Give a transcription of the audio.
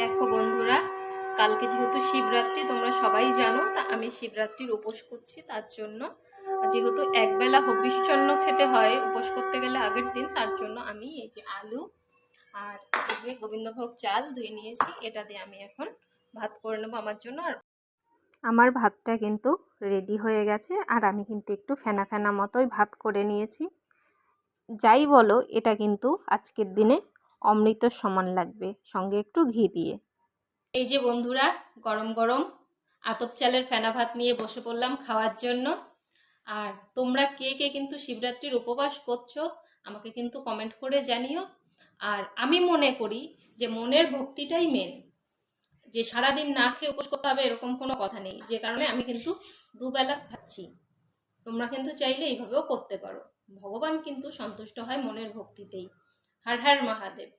দেখো বন্ধুরা, কালকে যেহেতু শিবরাত্রি, তোমরা সবাই জানো, তা আমি শিবরাত্রির উপোস করছি তার জন্য। যেহেতু একবেলা হবিষ্যন্ন খেতে হয় উপোস করতে গেলে আগের দিন, তার জন্য আমি এই যে আলু আর এই গোবিন্দভোগ চাল ধুয়ে নিয়েছি, এটা দিয়ে আমি এখন ভাত করে নেব আমার জন্য। আর আমার ভাতটা কিন্তু রেডি হয়ে গেছে, আর আমি কিন্তু একটু ফেনা ফেনা মতোই ভাত করে নিয়েছি। যাই বলো, এটা কিন্তু আজকের দিনে অমৃতর সমান লাগবে, সঙ্গে একটু ঘি দিয়ে। এই যে বন্ধুরা, গরম গরম, আতপ চালের ফেনা ভাত নিয়ে বসে পড়লাম খাওয়ার জন্য। আর তোমরা কে কে কিন্তু শিবরাত্রির উপবাস করছ, আমাকে কিন্তু কমেন্ট করে জানিও। আর আমি মনে করি যে মনের ভক্তিটাই মেন যে সারাদিন না খেয়ে উপোস করতে হবে এরকম কোনো কথা নেই। যে কারণে আমি কিন্তু দুবেলা খাচ্ছি। তোমরা কিন্তু চাইলে এইভাবেও করতে পারো। ভগবান কিন্তু সন্তুষ্ট হয় মনের ভক্তিতেই। હર હર મહાદેવ.